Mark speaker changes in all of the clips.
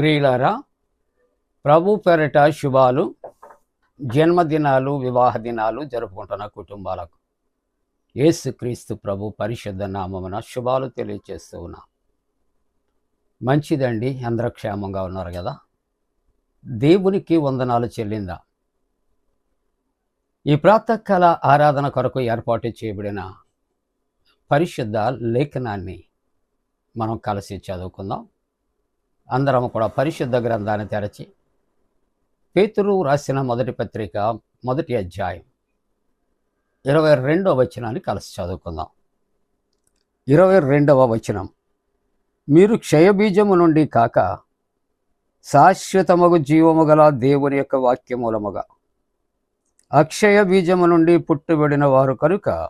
Speaker 1: ప్రియులారా ప్రభు పెరట శుభాలు జన్మదినాలు వివాహ దినాలు జరుపుకుంటున్న కుటుంబాలకు. యేసుక్రీస్తు ప్రభు పరిశుద్ధ నామమున శుభాలు తెలియచేస్తూ ఉన్నా. మంచిదండి అందరూ క్షేమంగా ఉన్నారు కదా. దేవునికి వందనాలు చెల్లిందా. ఈ ప్రాతకాల ఆరాధన కొరకు ఏర్పాటు చేయబడిన పరిశుద్ధ లేఖనాన్ని మనం కలిసి చదువుకుందాం. అందరం కూడా పరిశుద్ధ గ్రంథాన్ని తెరచి పేతురు రాసిన మొదటి పత్రిక మొదటి అధ్యాయం ఇరవై రెండవ వచనాన్ని కలిసి చదువుకుందాం. ఇరవై రెండవ వచనం. మీరు క్షయబీజము నుండి కాక శాశ్వతమగు జీవము గల దేవుని యొక్క వాక్యమూలముగా అక్షయ బీజము నుండి పుట్టుబడిన వారు కనుక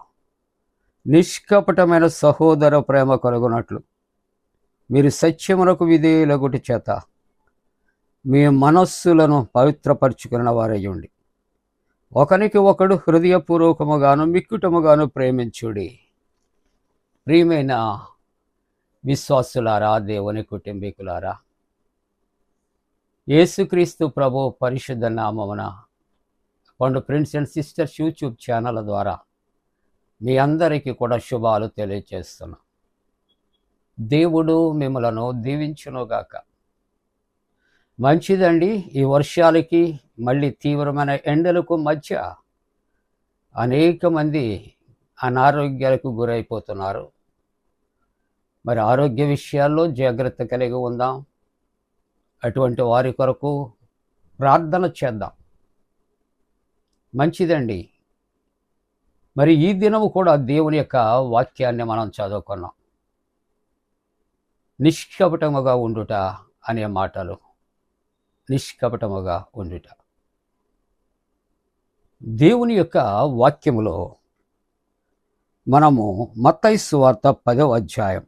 Speaker 1: నిష్కపటమైన సహోదర ప్రేమ కలుగునట్లు. మీరు సత్యమునకు విధేయులగుటి చేత మీ మనస్సులను పవిత్రపరచుకున్న వారయ్యండి. ఒకనికి ఒకడు హృదయపూర్వకముగాను మిక్కుటముగాను ప్రేమించుడి. ప్రియమైన విశ్వాసులారా దేవుని కుటుంబీకులారా యేసుక్రీస్తు ప్రభు పరిశుద్ధ నామమున పండు friends and sisters YouTube channel ద్వారా మీ అందరికీ కూడా శుభాలు తెలియజేస్తున్నాం దేవుడు మిమ్మలను దీవించునుగాక. మంచిదండి ఈ వర్షాలకి మళ్ళీ తీవ్రమైన ఎండలకు మధ్య అనేక మంది అనారోగ్యాలకు గురైపోతున్నారు. మరి ఆరోగ్య విషయాల్లో జాగ్రత్త కలిగి ఉందాం. అటువంటి వారి కొరకు ప్రార్థన చేద్దాం. మంచిదండి. మరి ఈ దినము కూడా దేవుని యొక్క వాక్యాన్ని మనం చదువుకున్నాం. నిష్కపటముగా ఉండుట అనే మాటలు. నిష్కపటముగా ఉండుట. దేవుని యొక్క వాక్యములో మనము మత్తైసు వార్త పదవ అధ్యాయం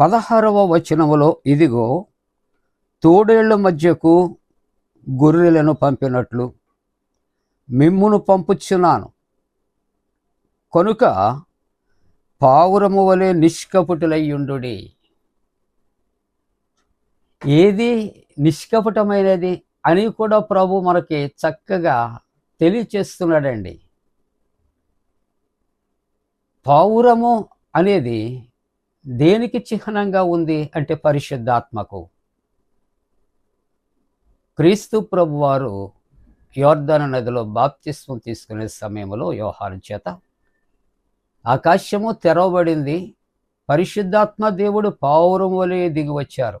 Speaker 1: పదహారవ వచనములో ఇదిగో తోడేళ్ళ మధ్యకు గొర్రెలను పంపినట్లు మిమ్మును పంపుచున్నాను. కనుక పావురము వలె నిష్కపటులయ్యుండు ఏది నిష్కపటమైనది అని కూడా ప్రభు మనకి చక్కగా తెలియచేస్తున్నాడండి. పావురము అనేది దేనికి చిహ్నంగా ఉంది అంటే పరిశుద్ధాత్మకు? క్రీస్తు ప్రభు వారు యోర్ధన నదిలో బాప్తిస్వం తీసుకునే సమయంలో వ్యవహారం చేత ఆకాశము తెరవబడింది పరిశుద్ధాత్మ దేవుడు పావురం వలె దిగి వచ్చారు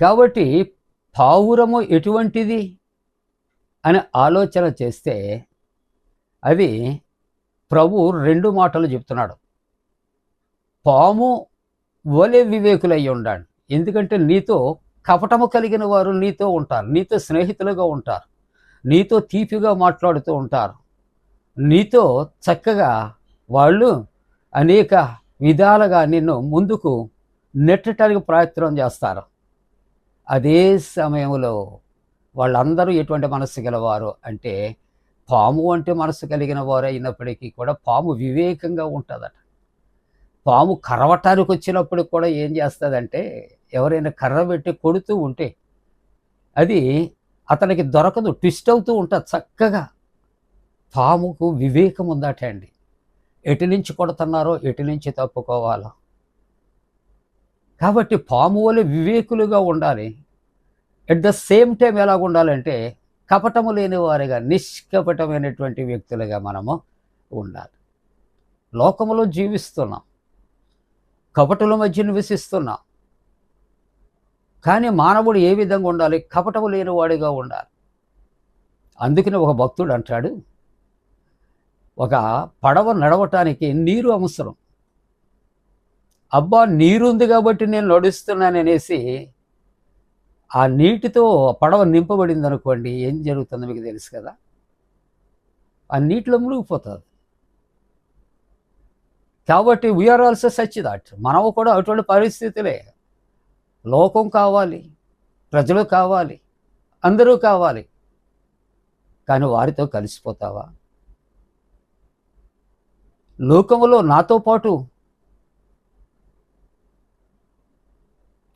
Speaker 1: కాబట్టి పావురము ఎటువంటిది? అని ఆలోచన చేస్తే అది ప్రభు రెండు మాటలు చెప్తున్నాడు. పాము వలె వివేకులై ఉండండి ఎందుకంటే నీతో కపటము కలిగిన వారు నీతో ఉంటారు. నీతో స్నేహితులుగా ఉంటారు. నీతో తీపిగా మాట్లాడుతూ ఉంటారు. నీతో చక్కగా వాళ్ళు అనేక విధాలుగా నిన్ను ముందుకు నెట్టడానికి ప్రయత్నం చేస్తారు. అదే సమయంలో వాళ్ళందరూ ఎటువంటి మనస్సు గలవారు అంటే పాము అంటే మనసు కలిగిన వారు అయినప్పటికీ కూడా పాము వివేకంగా ఉంటుందట. పాము కరవటానికి వచ్చినప్పుడు కూడా ఏం చేస్తుందంటే ఎవరైనా కర్ర పెట్టి కొడుతూ ఉంటే అది అతనికి దొరకదు ట్విస్ట్ అవుతూ ఉంటుంది చక్కగా. పాముకు వివేకం ఉందట అండి. ఎటు నుంచి కొడుతున్నారో ఎటు నుంచి తప్పుకోవాలో. కాబట్టి పాము వలె వివేకులుగా ఉండాలి. ఎట్ ద సేమ్ టైం ఎలాగ ఉండాలంటే కపటము లేని వారిగా నిష్కపటమైనటువంటి వ్యక్తులుగా మనము ఉండాలి. లోకములో జీవిస్తున్నాం. కపటుల మధ్య నివసిస్తున్నాం. కానీ మానవుడు ఏ విధంగా ఉండాలి? కపటము లేనివాడిగా ఉండాలి. అందుకని ఒక భక్తుడు అంటాడు ఒక పడవ నడవటానికి నీరు అవసరం. అబ్బా నీరుంది కాబట్టి నేను నడుస్తున్నాననేసి ఆ నీటితో పడవ నింపబడింది అనుకోండి ఏం జరుగుతుందో మీకు తెలుసు కదా? ఆ నీటిలో మునిగిపోతుంది. కాబట్టి వీఆర్ ఆల్సో సచ్ దాట్ మనం కూడా అటువంటి పరిస్థితులే. లోకం కావాలి ప్రజలు కావాలి అందరూ కావాలి. కానీ వారితో కలిసిపోతావా? లోకంలో నాతో పాటు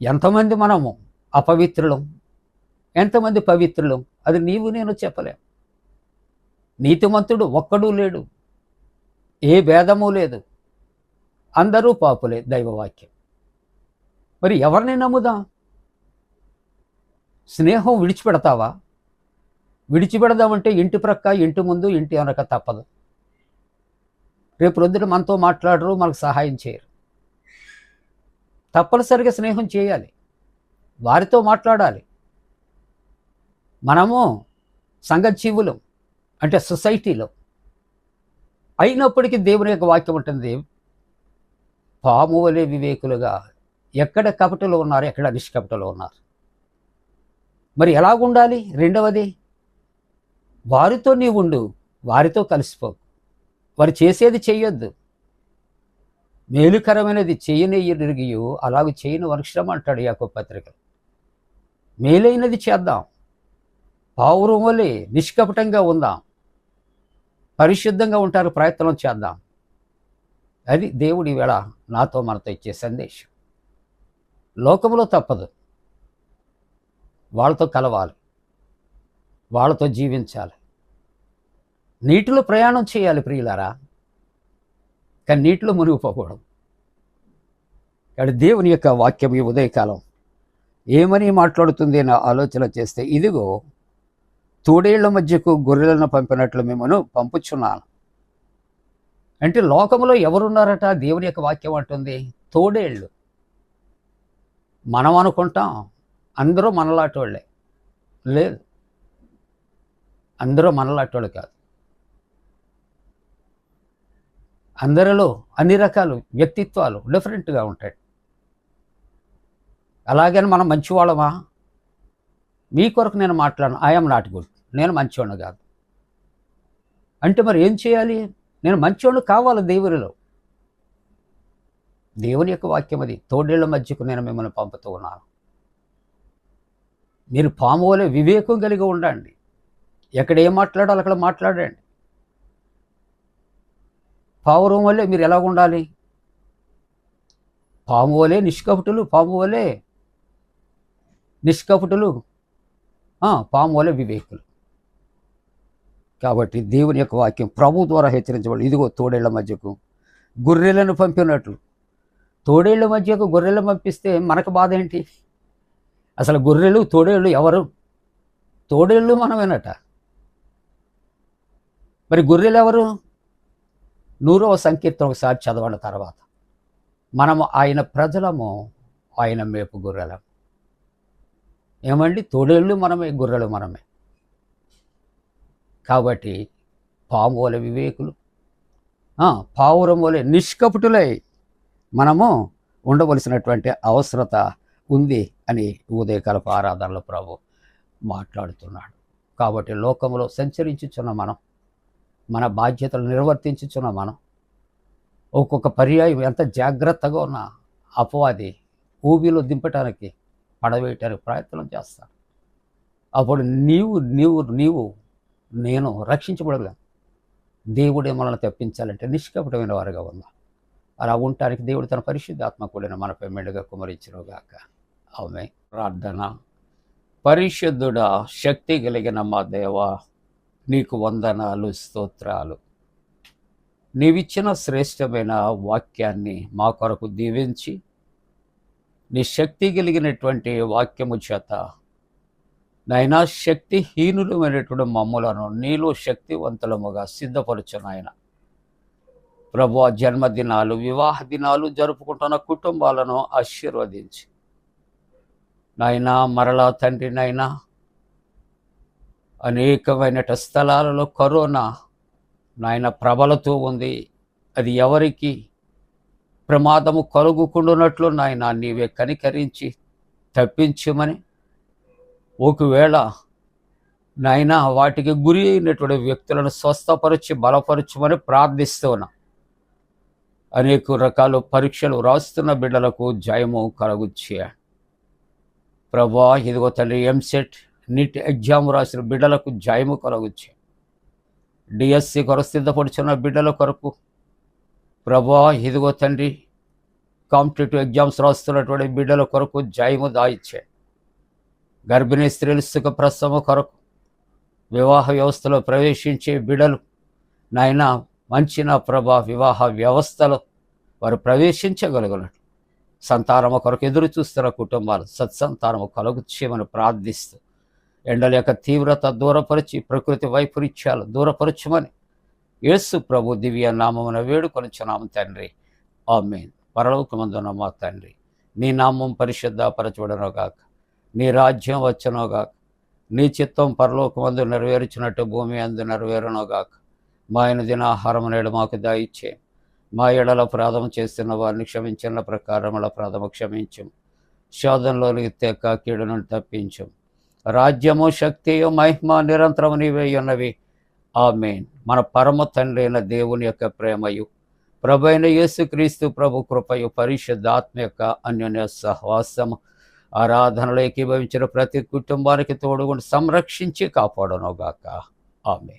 Speaker 1: ఎంతమంది మనము అపవిత్రులం? ఎంతమంది పవిత్రులం? అది నీవు నేను చెప్పలేం. నీతిమంతుడు ఒక్కడూ లేడు. ఏ భేదము లేదు. అందరూ పాపులే దైవవాక్యం. మరి ఎవరిని నమ్ముదాం? స్నేహం విడిచిపెడతావా? విడిచిపెడదామంటే ఇంటి ప్రక్క ఇంటి ముందు ఇంటి వెనక తప్పదు. రేపు రొద్దున మనతో మాట్లాడరు మనకు సహాయం చేయరు. తప్పనిసరిగా స్నేహం చేయాలి. వారితో మాట్లాడాలి. మనము సంఘజీవులం అంటే సొసైటీలో. అయినప్పటికీ దేవుని యొక్క వాక్యం ఉంటుంది పాము వలె వివేకులుగా ఎక్కడ కపటలు ఉన్నారు ఎక్కడ నిష్కపటలు ఉన్నారు? మరి ఎలాగుండాలి? రెండవది వారితో నీవుండు వారితో కలిసిపో. వారు చేసేది చేయొద్దు మేలుకరమైనది చేయనెయ్యరిగియు అలాగ చేయని వర్షం అంటాడు యాకో పత్రిక. మేలైనది చేద్దాం. పావురం వలె నిష్కపటంగా ఉందాం. పరిశుద్ధంగా ఉంటారు ప్రయత్నం చేద్దాం. అది దేవుడి వేళ నాతో మనతో ఇచ్చే సందేశం. లోకంలో తప్పదు. వాళ్ళతో కలవాలి. వాళ్ళతో జీవించాలి. నీటిలో ప్రయాణం చేయాలి ప్రియులారా. కానీ నీటిలో మునిగిపోకూడదు. ఇక్కడ దేవుని యొక్క వాక్యం ఈ ఉదయకాలం ఏమని మాట్లాడుతుంది అనే ఆలోచన చేస్తే ఇదిగో తోడేళ్ళ మధ్యకు గొర్రెలను పంపినట్లు మిమ్మను పంపుచున్నాను. అంటే లోకంలో ఎవరున్నారట? దేవుని యొక్క వాక్యం అంటుంది తోడేళ్ళు మనం అనుకుంటాం అందరూ మనలాంటోళ్ళే. లేదు. అందరూ మనలాంటోళ్ళు కాదు. అందరిలో అన్ని రకాలు వ్యక్తిత్వాలు డిఫరెంట్గా ఉంటాయి. అలాగని మనం మంచివాళ్ళమా? మీ కొరకు నేను మాట్లాడను. ఐఎమ్ నాట్ గుడ్ నేను మంచివాడిని కాదు. అంటే మరి ఏం చేయాలి? నేను మంచివాడు కావాలి దేవునిలో. దేవుని యొక్క వాక్యం అది. తోడేళ్ళ మధ్యకు నేను మిమ్మల్ని పంపుతూ ఉన్నాను. మీరు పాము వలె వివేకం కలిగి ఉండండి. ఎక్కడ ఏం మాట్లాడాలో అక్కడ మాట్లాడండి. పావురం వల్లే మీరు ఎలా ఉండాలి? పాము వలె నిష్కపటులు పాము వలే నిష్కపటులు పాము వలె వివేకులు. కాబట్టి దేవుని యొక్క వాక్యం ప్రభు ద్వారా హెచ్చరించబడి ఇదిగో తోడేళ్ళ మధ్యకు గొర్రెలను పంపినట్లు. తోడేళ్ళ మధ్యకు గొర్రెలను పంపిస్తే మనకు బాధ ఏంటి? అసలు గొర్రెలు తోడేళ్ళు ఎవరు? తోడేళ్ళు మనమేనట. మరి గొర్రెలు ఎవరు? నూరవ సంకీర్తన ఒకసారి చదవడం తర్వాత. మనము ఆయన ప్రజలము ఆయన మేపు గుర్రెలం. ఏమండి? తోడేళ్ళు మనమే గుర్రెలు మనమే. కాబట్టి పాము వలె వివేకులు పావురం వలె నిష్కపటులై మనము ఉండవలసినటువంటి అవసరత ఉంది అని ఉదయకాలపు ఆరాధనలో ప్రభు మాట్లాడుతున్నాడు. కాబట్టి లోకంలో సంచరించుచున్న మనం మన బాధ్యతలు నిర్వర్తించుచున్న మనం. ఒక్కొక్క పర్యాయం ఎంత జాగ్రత్తగా ఉన్న అపవాది ఊబిలో దింపటానికి పడవేయటానికి ప్రయత్నం చేస్తాడు. అప్పుడు నీవు నీవు నీవు నేను రక్షించబడగలను దేవుడే మనల్ని తప్పించాలంటే నిష్కపటమైన వారుగా ఉందా అలా ఉండటానికి దేవుడు తన పరిశుద్ధాత్మ కూడా మనపై మెండుగా కుమరించునుగాక. ఆమె ప్రార్థన. పరిశుద్ధుడా శక్తి కలిగిన మా దేవ నీకు వందనాలు స్తోత్రాలు. నీవిచ్చిన శ్రేష్టమైన వాక్యాన్ని మా కొరకు దీవించి నీ శక్తి కలిగినటువంటి వాక్యము చేత నైనా శక్తిహీనులమైనటువంటి మమ్ములను నీలో శక్తివంతులముగా సిద్ధపరచు నాయన. ప్రభు జన్మదినాలు వివాహ దినాలు జరుపుకుంటున్న కుటుంబాలను ఆశీర్వదించి నాయనా మరలా తండ్రి నాయనా అనేకమైన స్థలాలలో కరోనా నాయన ప్రబలతో ఉంది. అది ఎవరికి ప్రమాదము కలుగుకుండునట్లు నాయన నీవే కనికరించి తప్పించమని. ఒకవేళ నాయన వాటికి గురి అయినటువంటి వ్యక్తులను స్వస్థపరిచి బలపరచమని ప్రార్థిస్తున్నా. అనేక రకాల పరీక్షలు రాస్తున్న బిడ్డలకు జయము కలగుచ్చే ప్రభా ఇదిగో తల్లి ఎంసెట్ నీట్ ఎగ్జామ్ రాసిన బిడ్డలకు జయము కొరగొచ్చి డిఎస్సి కొరకు సిద్ధపడుచున్న బిడ్డల కొరకు ప్రభా ఇదిగో తండ్రి కాంపిటేటివ్ ఎగ్జామ్స్ రాస్తున్నటువంటి బిడ్డల కొరకు జయము దాయిచ్చే గర్భిణీ స్త్రీలు సుఖ ప్రసవ కొరకు వివాహ వ్యవస్థలో ప్రవేశించే బిడలు నాయన మంచి నా ప్రభా వివాహ వ్యవస్థలో వారు ప్రవేశించగలగలరు సంతానము కొరకు ఎదురు చూస్తున్న కుటుంబాలు సత్సంతానము కలుగుచ్చేమని ప్రార్థిస్తూ ఎండల యొక్క తీవ్రత దూరపరిచి ప్రకృతి వైపరీత్యాలు దూరపరచమని యేసు ప్రభు దివ్య నామమున వేడుకొనిచున్నాము తండ్రి. ఆమెన్. పరలోకమందున మా తండ్రి. నీ నామం పరిశుద్ధపరచబడను గాక నీ రాజ్యం వచ్చనో గాక నీ చిత్తం పరలోకమందు నెరవేర్చినట్టు భూమి అందు నెరవేరునో గాక మా ఆయన దినాహారం నేడు మాకు దాయిచ్చే మా ఎడల అపరాధం చేస్తున్న వారిని క్షమించిన ప్రకారముల అపరాధము క్షమించం శోధంలోనికి తెక్క కీడును తప్పించం రాజ్యము శక్తియు మహిమ నిరంతరము నీవే ఉన్నవి. ఆమెన్. మన పరమ తండ్రి అయిన దేవుని యొక్క ప్రేమయు ప్రభు అయిన యేసుక్రీస్తు ప్రభు కృపయు పరిశుద్ధాత్మ యొక్క అన్యోన్య సహవాసము ఆరాధనలో ఏకీభవించిన ప్రతి కుటుంబానికి తోడుగుండి సంరక్షించి కాపాడనుగాక. ఆమె